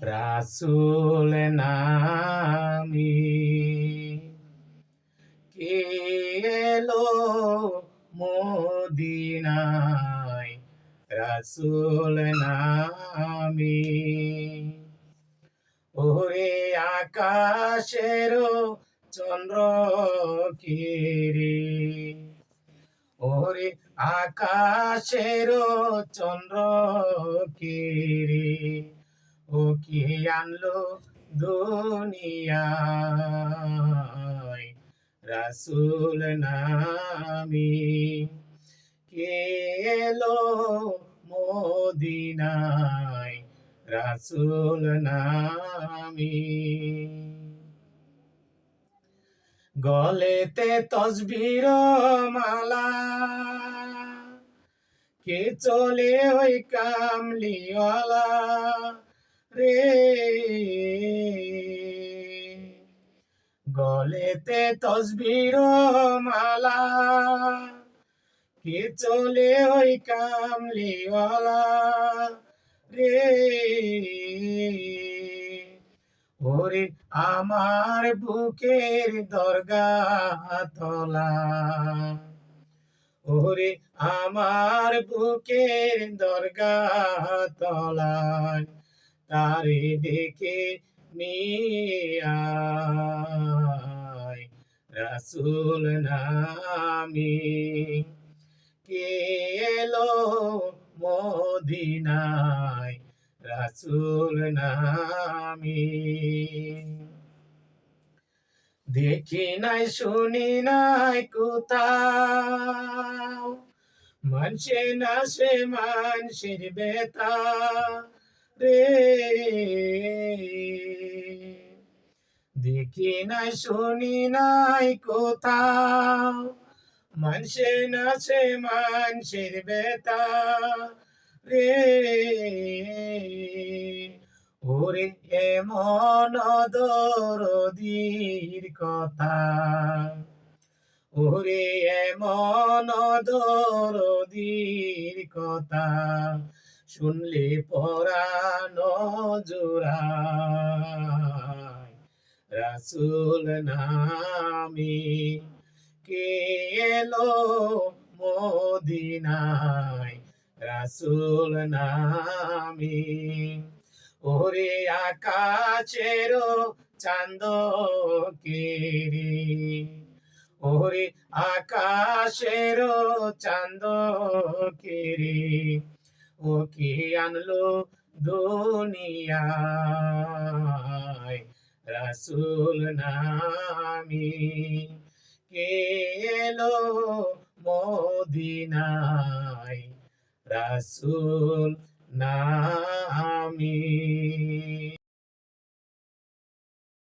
রাসুল নামি। কে এলো মদিনায় রাসুল নামি? ওরে আকাশের চন্দ্র কিরি ওরে আকাশের চন্দ্র কিরি কি আনলো দুনিয়ায়। রাসুল নামি কে এলো মদিনায়? রাসুল নামি। গলেতে তসবির মালা, কে চলে ওই কামলিওয়ালা? রে। গলেতে তসবির মালা, কে চলে ওই কামলিওয়ালা রে। ওরে আমার বুকের দরগা তলা, ওরে আমার বুকের দরগা তলায় তারে ডেকে নিয়ে রাসুল নামি কে এলো মদিনায়? রাসুল নামি। দেখি নাই, শুনি নাই কোথাও। মানছে না সে মানসির বেতা রে দেখি নাই, শুনি নাই কোথাও। মানছে না সে মানসির বেতা রে, ওরে, এমন দরদির কথা। ওরে, এমন দরদির কথা। শুনলে পরানো জোড়ায়, রাসুল নামি কে এলো মদিনায়, রাসুল নামি? ওরে আকাশের চান্দ কিরি ওরে আকাশের চান্দ কিরি ওকে আনলো দুনিয়ায় রাসুল নামি কে এলো মদিনায় রাসুল নামি